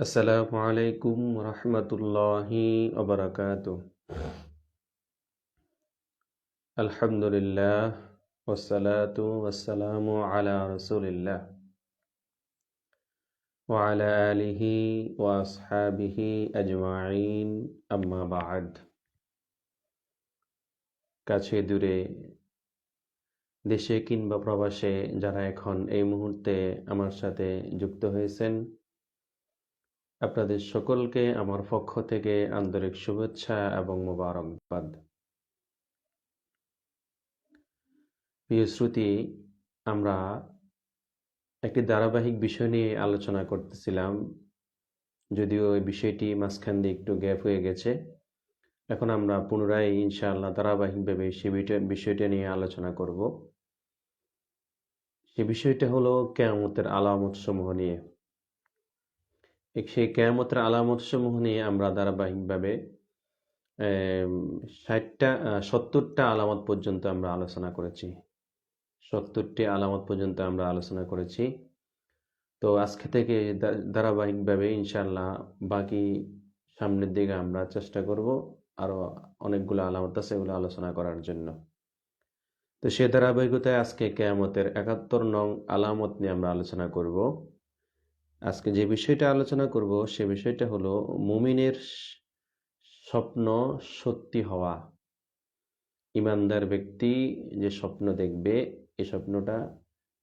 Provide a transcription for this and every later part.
আসসালামু আলাইকুম রহমতুল্লাহি ওবরাকাত আলহামদুলিল্লাহ ওসালাতু ওয়াসসালামু আলা রসুলিল্লাহ وعلى آله وأصحابه أجمعين أما بعد কাছে দূরে দেশে কিংবা প্রবাসে যারা এখন এই মুহূর্তে আমার সাথে যুক্ত হয়েছেন আপনাদের সকলকে আমার পক্ষ থেকে আন্তরিক শুভেচ্ছা এবং মোবারকবাদ। প্রিয় শ্রুতি, আমরা একটি ধারাবাহিক বিষয় নিয়ে আলোচনা করতেছিলাম, যদিও এই বিষয়টি মাঝখান দিয়ে একটু গ্যাপ হয়ে গেছে। এখন আমরা পুনরায় ইনশাআল্লাহ ধারাবাহিকভাবে সে বিষয়টা নিয়ে আলোচনা করব। সে বিষয়টা হলো কেয়ামতের আলামত সমূহ নিয়ে। সেই কেয়ামতের আলামত সমূহ নিয়ে আমরা ধারাবাহিকভাবে ষাটটা সত্তরটা আলামত পর্যন্ত আমরা আলোচনা করেছি। সত্তরটি আলামত পর্যন্ত আমরা আলোচনা করেছি। তো আজকে থেকে ধারাবাহিকভাবে ইনশাল্লাহ বাকি সামনের দিকে আমরা চেষ্টা করব আরও অনেকগুলো আলামত আছে এগুলো আলোচনা করার জন্য। তো সে ধারাবাহিকতায় আজকে কেয়ামতের একাত্তর নং আলামত নিয়ে আমরা আলোচনা করব। আজকে যে বিষয়টা আলোচনা করব, সে বিষয়টা হলো মুমিনের স্বপ্ন সত্যি হওয়া। ইমানদার ব্যক্তি যে স্বপ্ন দেখবে এই স্বপ্নটা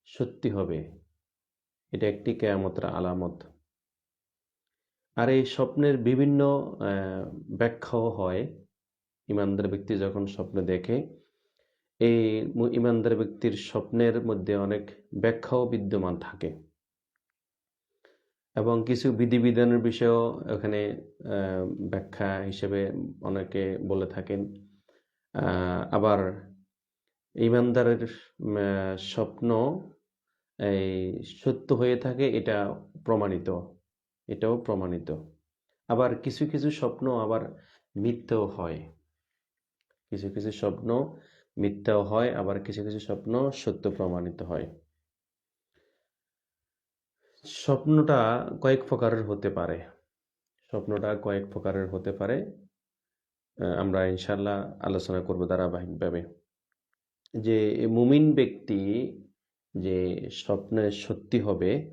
সত্যি হবে। এটা একটি কেয়ামতের আলামত। আর এই স্বপ্নের বিভিন্ন ব্যাখ্যাও হয়। ইমানদার ব্যক্তি যখন স্বপ্ন দেখে, এই ইমানদার ব্যক্তির স্বপ্নের মধ্যে অনেক ব্যাখ্যাও বিদ্যমান থাকে। এবং কিছু বিধিবিধানের বিষয়েও এখানে ব্যাখ্যা হিসেবে অনেকে বলে থাকেন। আবার ইমানদারের স্বপ্ন এই সত্য হয়ে থাকে, এটা প্রমাণিত। এটাও প্রমাণিত। আবার কিছু কিছু স্বপ্ন আবার মিথ্যাও হয়। কিছু কিছু স্বপ্ন মিথ্যাও হয়, আবার কিছু কিছু স্বপ্ন সত্য প্রমাণিত হয়। স্বপ্নটা কয়েক প্রকারের হতে পারে। স্বপ্নটা কয়েক প্রকারের হতে পারে। আমরা ইনশাল্লাহ আলোচনা করব ধারাবাহিকভাবে। যে মুমিন ব্যক্তি যে স্বপ্নে সত্যি হবে,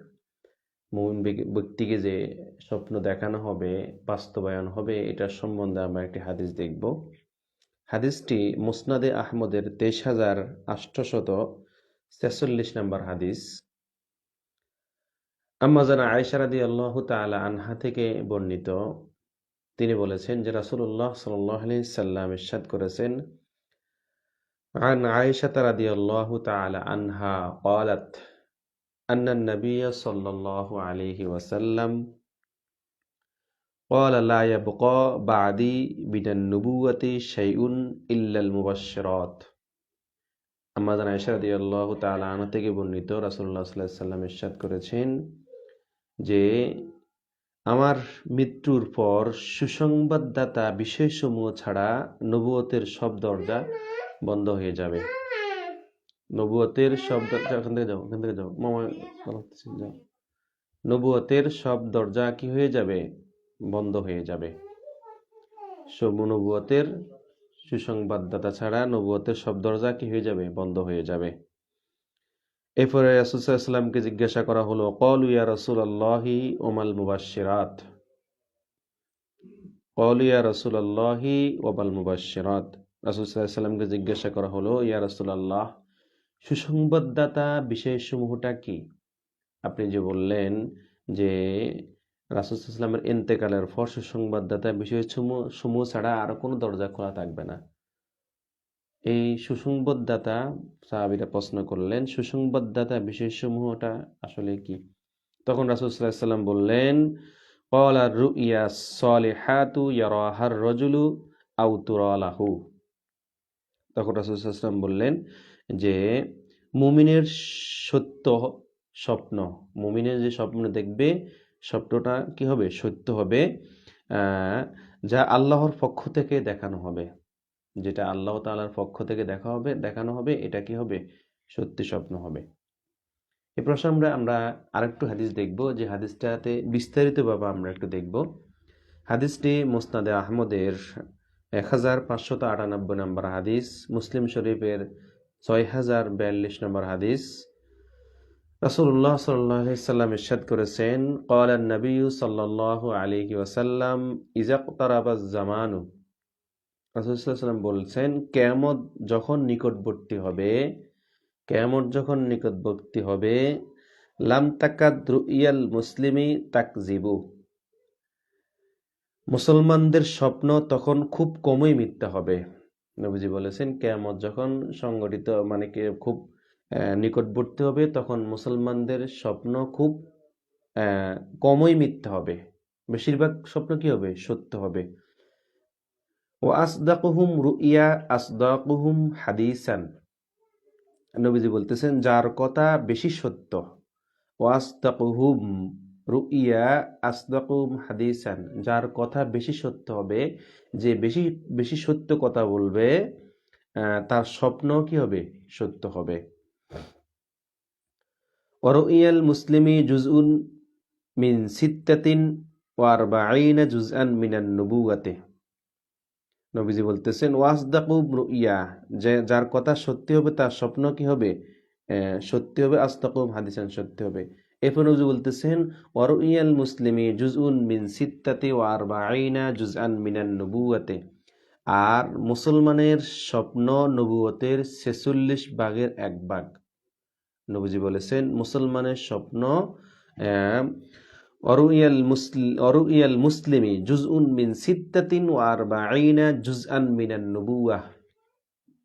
মুমিন ব্যক্তিকে যে স্বপ্ন দেখানো হবে, বাস্তবায়ন হবে, এটার সম্বন্ধে আমরা একটি হাদিস দেখব। হাদিসটি মুসনাদে আহমদের তেইশ হাজার আষ্টশত ছেচল্লিশ নম্বর হাদিস। আম্মাজানা আয়েশা রাদি আল্লাহ তালা আনহা থেকে বর্ণিত তিনি বলেছেন যে রাসুল্লাহ সাল্লাহ আলি সাল্লাম ইসাদ করেছেন عن عائشة رضي الله تعالى عنها قالت أن النبي صلى الله عليه وسلم قال لا يبقى بعدي من النبوة شيء إلا المبشرات আমাদান আয়সা রাদি আল্লাহ তালা আনা থেকে বর্ণিত রাসুল্লাহ সাল্লাহ সাল্লাম ইসাদ করেছেন যে আমার মৃত্যুর পর সুসংবাদদাতা বিষয়সমূহ ছাড়া নবুয়তের সব দরজা বন্ধ হয়ে যাবে। নবুয়তের সব দরজা ওখান থেকে যাও ওখান থেকে যাও। মামা যাও। নবুয়তের সব দরজা কি হয়ে যাবে? বন্ধ হয়ে যাবে। সব নবুয়তের সুসংবাদদাতা ছাড়া নবুয়তের সব দরজা কি হয়ে যাবে? বন্ধ হয়ে যাবে। এরপরে রাসুলসাল্লামকে জিজ্ঞাসা করা হলো কল ইয়া রসুল আল্লাহি ওমাল মুবাসিরাত কল ইয়া রসুল আল্লাহি ওমাল মুবাসিরাত রাসুলসাল্লামকে জিজ্ঞাসা করা হলো, ইয়া রসুল আল্লাহ সুসংবাদদাতা বিষয়সমূহটা কি? আপনি যে বললেন যে রাসুলসাল্লামের এন্তেকালের পর সুসংবাদদাতা বিষয়সমূহ সমূহ ছাড়া আর কোনো দরজা খোলা থাকবে না। এই সুসংবাদদাতা সাহাবিরা প্রশ্ন করলেন, সুসংবাদদাতা বিশেষসমূহটা আসলে কি? তখন রাসুল সাল্লাম বললেন কলা রুইয়া সলেহাতু ইয়ারাহার রজুলু আউতুরালাহু তখন রাসুল সাল্লাম বললেন যে, মুমিনের সত্য স্বপ্ন, মুমিনের যে স্বপ্ন দেখবে, স্বপ্নটা কি হবে? সত্য হবে যা আল্লাহর পক্ষ থেকে দেখানো হবে। যেটা আল্লাহ তালার পক্ষ থেকে দেখা হবে, দেখানো হবে, এটা কি হবে? সত্যি স্বপ্ন হবে। এ প্রসঙ্গে আমরা আরেকটু হাদিস দেখব, যে হাদিসটাতে বিস্তারিতভাবে আমরা একটু দেখব। হাদিসটি মোস্তাদে আহমদের এক হাজার পাঁচশত আটানব্বই নম্বর হাদিস, মুসলিম শরীফের ছয় হাজার বিয়াল্লিশ নম্বর হাদিস। রসুল্লাহ সাল্লাম ইসাদ করেছেন কলান নবী সাল্লাহ আলী ওয়াসাল্লাম ইজাকতারাবাজ জামানু রাসুলাম বলছেন, কেয়ামত যখন নিকটবর্তী হবে, কেয়ামত যখন নিকটবর্তী হবে, লাম ইয়াল রুইয়াল মুসলিমি তাকজিবু। মুসলমানদের স্বপ্ন তখন খুব কমই মিথ্যা হবে। নবীজি বলেছেন, কেয়ামত যখন সংগঠিত মানে খুব নিকটবর্তী হবে, তখন মুসলমানদের স্বপ্ন খুব কমই মিথ্যা হবে। বেশিরভাগ স্বপ্ন কি হবে? সত্য হবে। ও আসদাকুহুম রুইয়া আসদাকুহুম হাদিসান। নবীজি বলতেছেন, যার কথা বেশি সত্য, ও আসদাকুহুম রুইয়া আসদাকুম হাদিসান, যার কথা বেশি সত্য হবে, যে বেশি বেশি সত্য কথা বলবে তার স্বপ্ন কি হবে? সত্য হবে। ওয়ারুইয়াল মুসলিমি জুজউন মিন সিত্তাতিন ওয়ারবাঈনা জুজআন মিনান নবুওয়াতে। নবীজি বলতেছেন, ওয়াসদাকু ইয়া যে, যার কথা সত্যি হবে, তার স্বপ্ন কি হবে? সত্যি হবে আস্তাকুম হাদিসান সত্যি হবে। এরপর নবীজি বলতেছেন, ওয়ারুইয়াল মুসলিমি জুজউন মিন সিত্তাতি ওয়ারবাঈনা জুজআন মিনান নবুওয়াতে আর মুসলমানের স্বপ্ন নবুয়তের ছেচল্লিশ ভাগের এক ভাগ। নবীজি বলেছেন, মুসলমানের স্বপ্ন অরুইয়াল অরুইয়াল মুসলিমি জুজউন মিন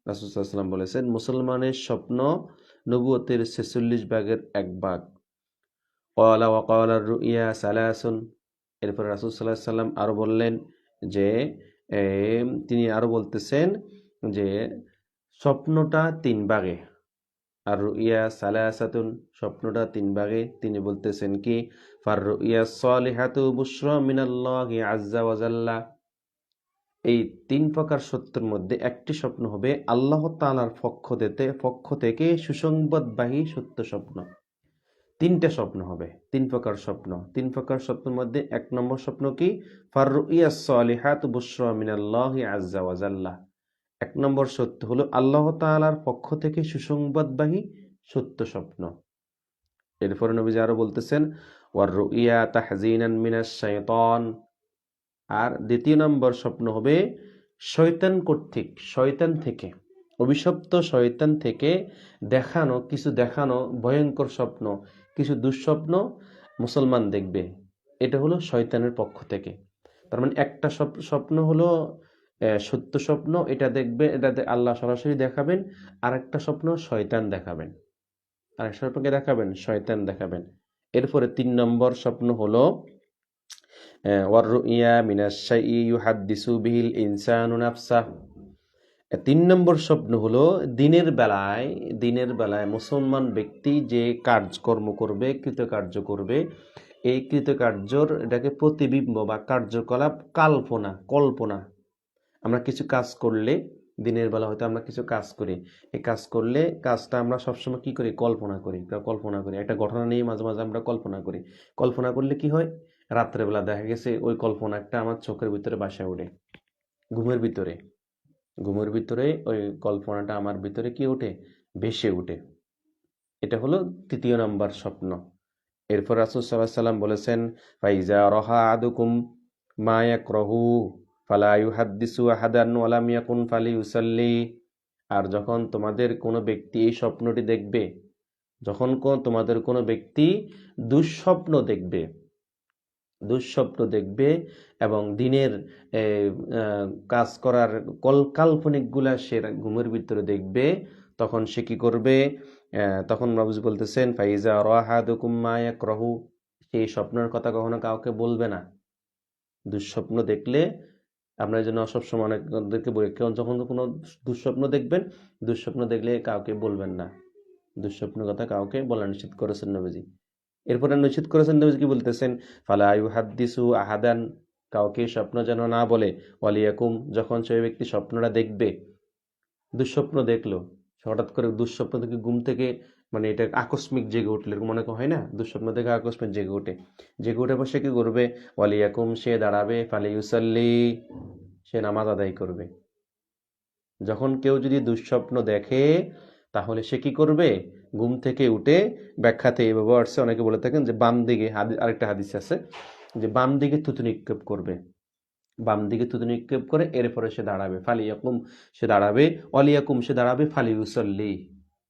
রাসূল সাল্লাল্লাহু আলাইহি ওয়াসাল্লাম বলেছেন, মুসলমানের স্বপ্ন নবুয়তের ছেচল্লিশ ভাগের এক ভাগ। কলা এরপর রাসূল সাল্লাল্লাহু আলাইহি সাল্লাম আরও বললেন যে তিনি আরও বলতেছেন যে, স্বপ্নটা তিন ভাগে। আর রুইয়া সালাসাতুন, স্বপ্নটা তিন ভাগে। তিনি বলতেছেন কি ফার রুইয়া সালিহাতু বুশরা মিনাল্লাহি আজ্জা ওয়া জাল্লা। এই তিন প্রকার সত্যের মধ্যে একটি স্বপ্ন হবে আল্লাহ তাআলার পক্ষ থেকে পক্ষ থেকে সুসংবাদবাহী সত্য স্বপ্ন। তিনটা স্বপ্ন হবে, তিন প্রকার স্বপ্ন। তিন প্রকার স্বপ্নের মধ্যে এক নম্বর স্বপ্ন কি ফার রুইয়া সালিহাতু বুশরা মিনাল্লাহি আজ্জা ওয়া জাল্লা। এক নম্বর সত্য হলো, আল্লাহ তাআলার পক্ষ থেকে সুসংবাদবাহী সত্য স্বপ্ন। এরপরে নবীজি আরও বলতেছেন ওয়ার রুইয়া তাহজিনান মিনাশ শাইতান। আর দ্বিতীয় নম্বর স্বপ্ন হবে, শয়তান কর্তৃক, শয়তান থেকে, অভিশপ্ত শয়তান থেকে দেখানো, কিছু দেখানো ভয়ঙ্কর স্বপ্ন, কিছু দুঃস্বপ্ন মুসলমান দেখবে। এটা হলো শয়তানের পক্ষ থেকে। তার মানে একটা স্বপ- স্বপ্ন হলো সত্য স্বপ্ন এটা দেখবে এটা দে- আল্লাহ সরাসরি দেখাবেন। আর একটা স্বপ্ন শয়তান দেখাবেন। আর একটা স্বপ্নকে দেখাবেন? শয়তান দেখাবেন। এরপরে তিন নম্বর স্বপ্ন হলো আহ, ওয়াররুইয়া মিনাশ শাইই ইউহাদ্দিসু বিহিল ইনসানু নাফসাহ তিন নম্বর স্বপ্ন হলো দিনের বেলায় দিনের বেলায় মুসলমান ব্যক্তি যে কাজকর্ম করবে কৃতকার্য করবে এই কৃতকার্যর এটাকে প্রতিবিম্ব বা কার্যকলাপ কল্পনা কল্পনা আমরা কিছু কাজ করলে, দিনের বেলা হয়তো আমরা কিছু কাজ করি। এই কাজ করলে কাজটা আমরা সবসময় কি করি? কল্পনা করি। কল্পনা করি। একটা ঘটনা নিয়ে মাঝে মাঝে আমরা কল্পনা করি। কল্পনা করলে কি হয়? রাত্রেবেলা দেখা গেছে ওই কল্পনা একটা আমার চোখের ভিতরে বাসা ওঠে। ঘুমের ভিতরে। ঘুমের ভিতরে ওই কল্পনাটা আমার ভিতরে কি ওঠে? ভেসে ওঠে। এটা হলো তৃতীয় নাম্বার স্বপ্ন। এরপর রাসুল সাল্লাহ সাল্লাম বলেছেন, ফাইজা রহা আদুকুম মা ইয়াকরাহু। ফালা ইউহাদ্দিসু আহাদান ওয়ালাম ইয়াকুন ফালি ইউসাল্লি আর যখন তোমাদের কোনো ব্যক্তি এই স্বপ্নটি দেখবে, যখন তোমাদের কোনো ব্যক্তি দুঃস্বপ্ন দেখবে দুঃস্বপ্ন দেখবে এবং দিনের কাজ করার কল কাল্পনিকগুলা সে ঘুমের ভিতরে দেখবে, তখন সে কি করবে? তখন নবজ বলতেছেন, ফাইজা রাহাদুকুম মা ইয়াকরাহু। সেই স্বপ্নের কথা কখনো কাউকে বলবে না। দুঃস্বপ্ন দেখলে এই জন্য সবসময় অনেকদেরকে বলি কেউ যখন কোনো দুঃস্বপ্ন দেখবেন, দুঃস্বপ্ন দেখলে কাউকে বলবেন না। দুঃস্বপ্ন কথা কাউকে বলা নিষেধ করেছেন নবীজি। এরপরে নিষেধ করেছেন নবীজি কি বলতেছেন? ফালা ইউহাদ্দিসু আহাদান, কাউকে স্বপ্ন যেন না বলে। ওয়ালিয়াকুম, যখন সেই ব্যক্তি স্বপ্নটা দেখবে, দুঃস্বপ্ন দেখল, হঠাৎ করে দুঃস্বপ্ন থেকে, ঘুম থেকে মানে এটা আকস্মিক জেগে উঠলে, এরকম মনে হয় না? দুঃস্বপ্ন দেখে আকস্মিক জেগে উঠে। জেগে উঠে পর সে কি করবে? ওয়ালিয়াকুম, সে দাঁড়াবে ফালি ইউসাল্লি সে নামাজ আদায় করবে। যখন কেউ যদি দুঃস্বপ্ন দেখে, তাহলে সে কি করবে? ঘুম থেকে উঠে ব্যাখ্যাতে এইভাবে আসছে, অনেকে বলে থাকেন যে বাম দিকে আরেকটা হাদিস আছে যে বাম দিকে থুতু নিক্ষেপ করবে। বাম দিকে থুতু নিক্ষেপ করে, এরপরে সে দাঁড়াবে। ফালিয়াকুম, সে দাঁড়াবে। অলিয়াকুম সে দাঁড়াবে ফালি উসল্লি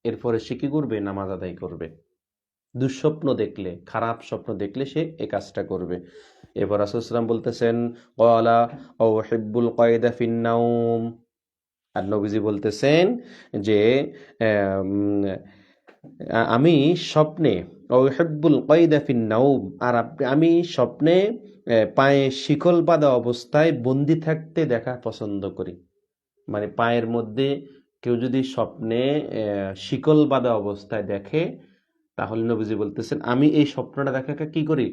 এরপরে সে কি করবে? নামাজ আদায় করবে। দুঃস্বপ্ন দেখলে, খারাপ স্বপ্ন দেখলে সে এ কাজটা করবে। এরপর আসলাম বলতেছেন কলা ও হেব্বুল কয়েদা ফিন্নাউম আর নবীজি বলতেছেন যে আমি স্বপ্নে ও হেব্বুল কয়েদা ফিন্নাউম আর আমি স্বপ্নে পায়ে শিকল বাঁধা অবস্থায় বন্দি থাকতে দেখা পছন্দ করি। মানে পায়ের মধ্যে কেউ যদি স্বপ্নে শিকল বাঁধা অবস্থায় দেখে, তাহলে নবীজি বলতেছেন, আমি এই স্বপ্নটা দেখাকে কি করি?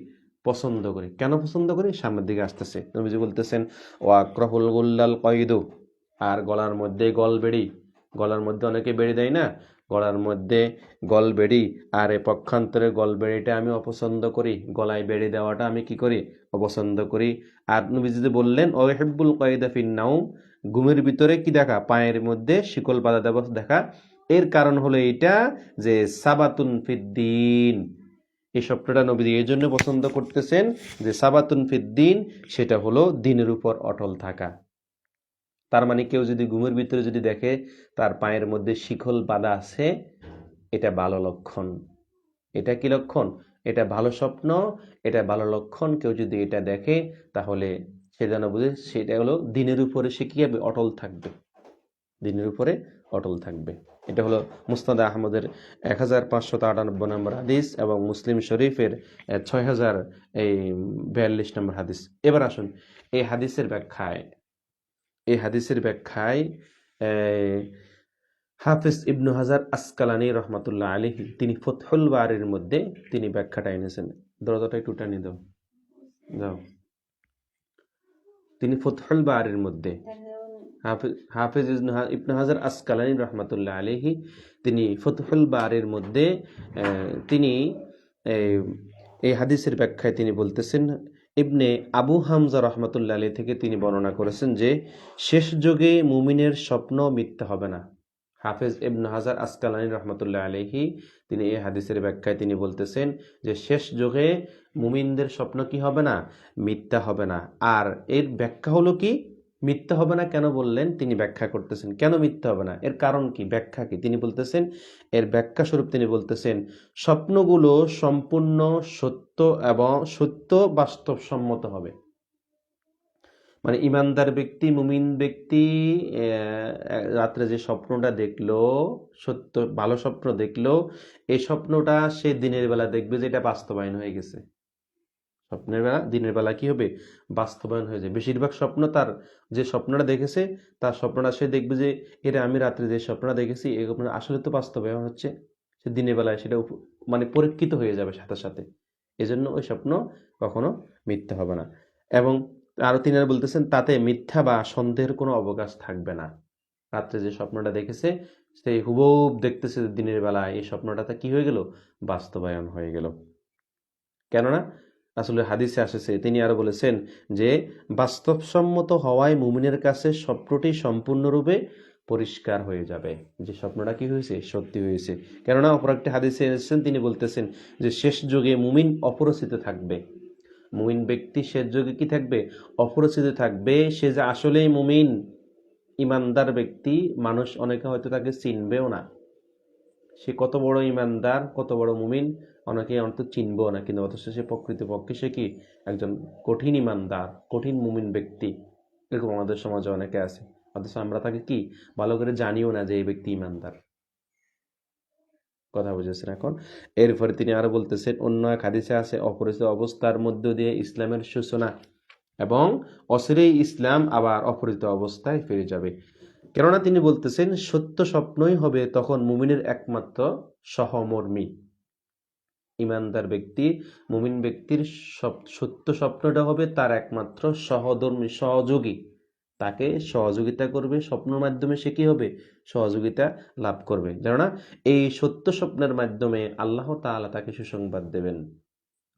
পছন্দ করি। কেন পছন্দ করি? সামনের দিকে আসতেছে। নবীজি বলতেছেন, ও আক্রহুল গুল্লাল কয়দু। আর গলার মধ্যে গল বেড়ি। গলার মধ্যে অনেকে বেড়ি দেয় না? গলার মধ্যে গল বেড়ি। আর এ পক্ষান্তরে গল বেড়িটা আমি অপছন্দ করি। গলায় বেড়ি দেওয়াটা আমি কি করি? অপছন্দ করি। আর নবীজি বললেন ও হেব্বুল কয়েদা ফিন নাউম ঘুমের ভিতরে কি দেখা? পায়ের মধ্যে শিকল বাঁধা দেওয়া দেখা। এর কারণ হলো এটা যে সাবাতুন ফিদ্দিন। এই শব্দটা নবী এই জন্য পছন্দ করতেছেন যে সাবাতুন ফিদ্দিন, সেটা হলো দিনের উপর অটল থাকা। তার মানে কেউ যদি ঘুমের ভিতরে যদি দেখে তার পায়ের মধ্যে শিকল বাঁধা আছে, এটা ভালো লক্ষণ। এটা কি লক্ষণ? এটা ভালো স্বপ্ন, এটা ভালো লক্ষণ। কেউ যদি এটা দেখে, তাহলে সে যেন বুঝে সেটা হলো দিনের উপরে সে কি হবে? অটল থাকবে। দিনের উপরে অটল থাকবে। এটা হলো মুস্তাদ আহমদের এক হাজার পাঁচশত আটানব্বই নম্বর হাদিস এবং মুসলিম শরীফের ছয় হাজার এই, বিয়াল্লিশ নম্বর হাদিস। এবার আসুন এই হাদিসের ব্যাখ্যায়। এই হাদিসের ব্যাখ্যায় হাফিজ ইবনু হাজার আসকালানি রহমতুল্লাহ আলিহি তিনি ফতহুল বারের মধ্যে তিনি ব্যাখ্যাটা এনেছেন। দরজাটা একটু টানি দাও। যাও তিনি ফতহুল বারের মধ্যে। হাফিজ ইবনে হাজার আসকালানি রহমতুল্লাহ আলহি তিনি ফতহুল বারের মধ্যে তিনি এই- এই হাদিসের ব্যাখ্যায় তিনি বলতেছেন, ইবনে আবু হামজা রহমতুল্লাহ আলী থেকে তিনি বর্ণনা করেছেন যে, শেষ যুগে মুমিনের স্বপ্ন মিথ্যা হবে না। হাফেজ ইবনে হাজার আসকালানি রহমতুল্লাহ আলহি তিনি এই হাদিসের ব্যাখ্যায় তিনি বলতেছেন যে শেষ যুগে মুমিনদের স্বপ্ন কি হবে না? মিথ্যা হবে না। আর এর ব্যাখ্যা হলো কি? মিথ্যা হবে না কেন বললেন? তিনি ব্যাখ্যা করতেছেন, কেন মিথ্যা হবে না? এর কারণ কি? ব্যাখ্যা কি? তিনি বলতেছেন, এর ব্যাখ্যা স্বরূপ তিনি বলতেছেন, স্বপ্নগুলো সম্পূর্ণ সত্য এবং সত্য বাস্তবসম্মত হবে। মানে ইমানদার ব্যক্তি, মুমিন ব্যক্তি রাত্রে যে স্বপ্নটা দেখল, সত্য, ভালো স্বপ্ন দেখল, এই স্বপ্নটা সে দিনের বেলা দেখবে যে এটা বাস্তবায়ন হয়ে গেছে। স্বপ্নের বেলা, দিনের বেলা কি হবে? বাস্তবায়ন হয়ে যায়। বেশিরভাগ স্বপ্ন তার যে স্বপ্নটা দেখেছে, তার স্বপ্নটা সে দেখবে যে, এটা আমি রাত্রে যে স্বপ্নটা দেখেছি এই স্বপ্নটা আসলে তো বাস্তবায়ন হচ্ছে। সে দিনের বেলায় সেটা মানে পরীক্ষিত হয়ে যাবে সাথে সাথে। এজন্য ওই স্বপ্ন কখনো মিথ্যা হবে না। এবং আরও তিনি আর বলতেছেন, তাতে মিথ্যা বা সন্দেহের কোনো অবকাশ থাকবে না। রাত্রে যে স্বপ্নটা দেখেছে সেই হুবহুব দেখতেছে দিনের বেলায় এই স্বপ্নটাতে কি হয়ে গেল? বাস্তবায়ন হয়ে গেল। কেননা আসলে হাদিসে আসেছে, তিনি আরও বলেছেন যে, বাস্তবসম্মত হওয়ায় মুমিনের কাছে স্বপ্নটি সম্পূর্ণরূপে পরিষ্কার হয়ে যাবে। যে স্বপ্নটা কি হয়েছে? সত্যি হয়েছে। কেননা, অপর একটি হাদিসে এসেছেন, তিনি বলতেছেন যে, শেষ যুগে মুমিন অপরিচিত থাকবে। মুমিন ব্যক্তি শেষ যুগে কি থাকবে? অপরিচিত থাকবে। সে যে আসলেই মুমিন, ইমানদার ব্যক্তি, মানুষ অনেকে হয়তো তাকে চিনবেও না। সে কত বড় ইমানদার, কত বড় মুমিন, অনেকে অন্তত চিনবেও না। কিন্তু অথচ সে প্রকৃতপক্ষে সে কি? একজন কঠিন ইমানদার, কঠিন মুমিন ব্যক্তি। এরকম আমাদের সমাজে অনেকে আছে। অথচ আমরা তাকে কি? ভালো করে জানিও না যে এই ব্যক্তি ইমানদার। কথা বুঝেছেন এখন। এরপরে তিনি আরও বলতেছেন, অন্য এক হাদিসে আছে, অপরিচিত অবস্থার মধ্য দিয়ে ইসলামের সূচনা এবং অচিরেই ইসলাম আবার অপরিচিত অবস্থায় ফিরে যাবে। কেননা তিনি বলতেছেন, সত্য স্বপ্নই হবে তখন মুমিনের একমাত্র সহমর্মী। ইমানদার ব্যক্তি, মুমিন ব্যক্তির সত্য স্বপ্নটা হবে তার একমাত্র সহধর্মী, সহযোগী। তাকে সহযোগিতা করবে, স্বপ্নের মাধ্যমে সে কি হবে? সহযোগিতা লাভ করবে। কেননা, এই সত্য স্বপ্নের মাধ্যমে আল্লাহ তাআলা তাকে সুসংবাদ দেবেন।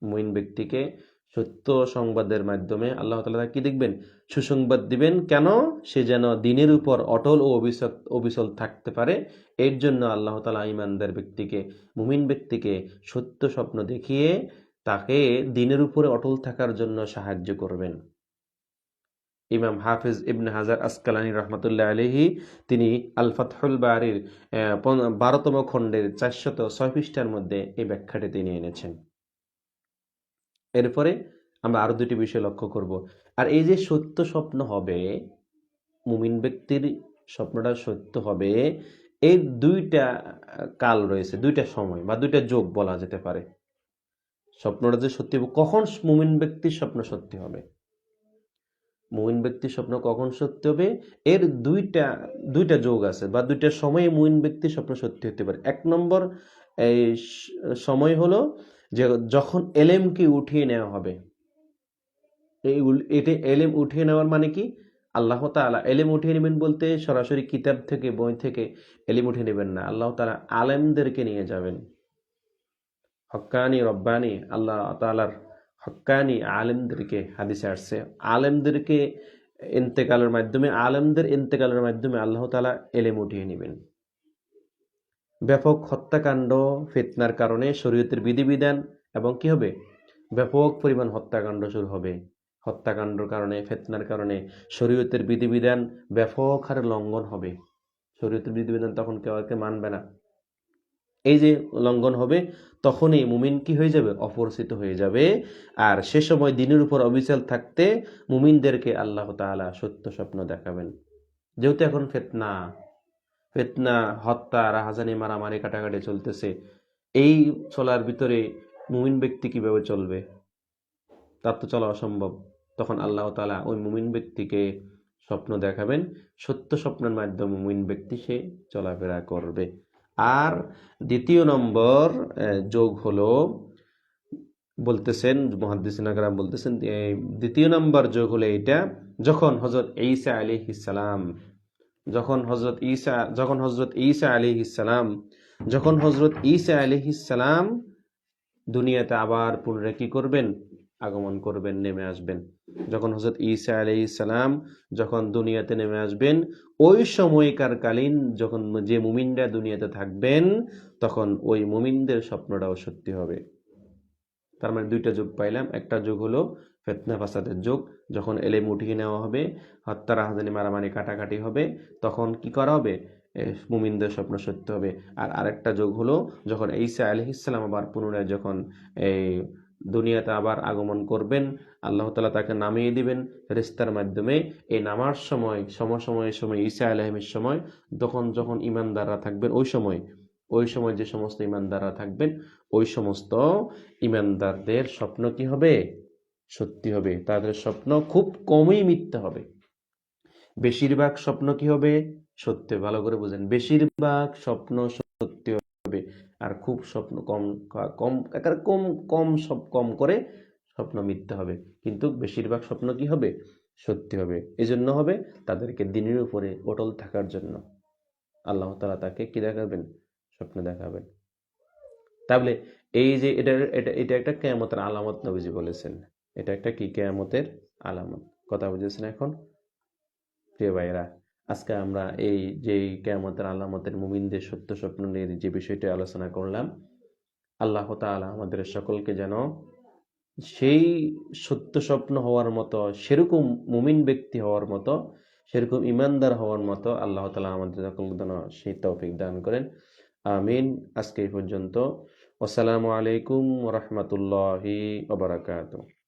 মুমিন ব্যক্তিকে সত্য সংবাদের মাধ্যমে আল্লাহ তাকে কি দেখবেন? সুসংবাদ দিবেন। কেন? সে যেন দিনের উপর অটল ও অবিচল অবিচল থাকতে পারে। এর জন্য আল্লাহ তালা ইমানদার ব্যক্তিকে, মুমিন ব্যক্তিকে সত্য স্বপ্ন দেখিয়ে তাকে দিনের উপরে অটল থাকার জন্য সাহায্য করবেন। ইমাম হাফিজ ইবনে হাজার আসকালানি রহমতুল্লাহ আলহি তিনি আল ফাতহুল বারির বারোতম খণ্ডের চারশত ছয় পৃষ্ঠার মধ্যে এই ব্যাখ্যাটি তিনি এনেছেন। এরপরে আমরা আরও দুটি বিষয় লক্ষ্য করব। আর এই যে সত্য স্বপ্ন হবে, মুমিন ব্যক্তির স্বপ্নটা সত্য হবে এই দুইটা কাল রয়েছে, দুইটা সময় বা দুইটা যোগ বলা যেতে পারে। স্বপ্নটা যে সত্যি কখন মুমিন ব্যক্তির স্বপ্ন সত্যি হবে? মুমিন ব্যক্তির স্বপ্ন কখন সত্যি হবে? এর দুইটা দুইটা যোগ আছে বা দুইটা সময়ে মুমিন ব্যক্তির স্বপ্ন সত্যি হতে পারে। এক নম্বর, এই সময় হলো যে যখন এলেমকে উঠিয়ে নেওয়া হবে। এই এটা এলেম উঠিয়ে নেওয়ার মানে কি? আল্লাহ তাআলা এলেম উঠিয়ে নেবেন বলতে সরাসরি কিতাব থেকে, বই থেকে এলেম উঠিয়ে নেবেন না। আল্লাহ তালা আলেমদেরকে নিয়ে যাবেন। হক্কানি রব্বানি আল্লাহ তাআলার হক্কানি আলেমদেরকে হাদিসে আসছে। আলেমদেরকে ইন্তেকালের মাধ্যমে, আলেমদের ইন্তেকালের মাধ্যমে আল্লাহ তালা এলেম উঠিয়ে নেবেন। ব্যাপক হত্যাকাণ্ড, ফিতনার কারণে শরীয়তের বিধিবিধান এবং কি হবে? ব্যাপক পরিমাণ হত্যাকাণ্ড শুরু হবে। হত্যাকাণ্ডর কারণে, ফিতনার কারণে শরীয়তের বিধিবিধান ব্যাপক হারে লঙ্ঘন হবে। শরীয়তের বিধিবিধান তখন কেউ আর মানবে না। এই যে লঙ্ঘন হবে, তখনই মুমিন কি হয়ে যাবে? অপরিচিত হয়ে যাবে। আর সে সময় দিনের উপর অবিচল থাকতে মুমিনদেরকে আল্লাহ তাআলা সত্য স্বপ্ন দেখাবেন। যেহেতু এখন ফেতনা ফেতনা, হত্যা, রাহাজানি, মারামারি কাটাকাটি চলতেছে, এই চলার ভিতরে মুমিন ব্যক্তি কীভাবে চলবে? তার তো চলা অসম্ভব। তখন আল্লাহ তাআলা ওই মুমিন ব্যক্তিকে স্বপ্ন দেখাবেন। সত্য স্বপ্নের মাধ্যমে মুমিন ব্যক্তি সে চলাফেরা করবে। আর দ্বিতীয় নম্বর যোগ হলো, বলতেছেন মহাদ্দিসিন আকরাম বলতেছেন দ্বিতীয় নম্বর যোগ হলো এটা যখন হজরত ঈসা আলাইহিস সালাম, যখন হজরত ঈসা, যখন হজরত ঈসা আলাইহিস সালাম, যখন হজরত ঈসা আলাইহিস সালাম দুনিয়াতে আবার পুনরায় কি করবেন? আগমন করবেন, নেমে আসবেন। যখন হজরত ঈসা আলাইহিস সালাম যখন দুনিয়াতে নেমে আসবেন, ওই সময়কার কালীন যখন যে মুমিনরা দুনিয়াতে থাকবেন, তখন ওই মুমিনদের স্বপ্নটাও সত্যি হবে। তার মানে দুইটা যুগ পাইলাম। একটা যুগ হলো ফেতনা ফাসাদের যুগ। যখন এলেম উঠিয়ে নেওয়া হবে হত্যা রাহাজানি মারামারি কাটাকাটি হবে, তখন কি করা হবে? মুমিনদের স্বপ্ন সত্য হবে। আর আরেকটা যুগ হলো যখন ঈসা আলহিসাল্লাম আবার পুনরায় যখন এই দুনিয়াতে আবার আগমন করবেন। আল্লাহ তালা তাকে নামিয়ে দিবেন ফেরেস্তার মাধ্যমে। এই নামার সময় সমসময়ের সময় ঈসা আলহিমের সময় তখন যখন ইমানদাররা থাকবেন, ওই সময় ওই সময় যে সমস্ত ইমানদাররা থাকবেন, ওই সমস্ত ইমানদারদের স্বপ্ন কি হবে? সত্যি হবে। তাদের স্বপ্ন খুব কমই মিথ্যা হবে। বেশিরভাগ স্বপ্ন কি হবে? সত্যি, ভালো করে বুঝেন। বেশিরভাগ স্বপ্ন আর খুব স্বপ্ন কম কম, একেবারে কম কম সব, কম করে স্বপ্ন মিথ্যা হবে। কিন্তু বেশিরভাগ স্বপ্ন কি হবে? সত্যি হবে। এই জন্য হবে তাদেরকে দিনের উপরে অটল থাকার জন্য। আল্লাহ তাআলা তাকে কি দেখাবেন? স্বপ্ন দেখাবেন। তাহলে এই যে এটা এটা এটা একটা কেয়ামতের আলামত নবীজি বলেছেন। এটা একটা কি কেয়ামতের আলামত? কথা বুঝেছেন এখন? প্রিয় ভাইয়েরা আজকে আমরা এই যে কেয়ামতের আলামতের মুমিনদের সত্য স্বপ্ন নিয়ে যে বিষয়টি আলোচনা করলাম, আল্লাহ তাআলা আমাদের সকলকে যেন সেই সত্য স্বপ্ন হওয়ার মতো, সেরকম মুমিন ব্যক্তি হওয়ার মতো, সেরকম ইমানদার হওয়ার মতো আল্লাহ তালা আমাদের সকলকে যেন সেই তৌফিক দান করেন। আমিন। আজকে এই পর্যন্ত। আসসালামু আলাইকুম রহমতুল্লাহি ওবরাকাতুহ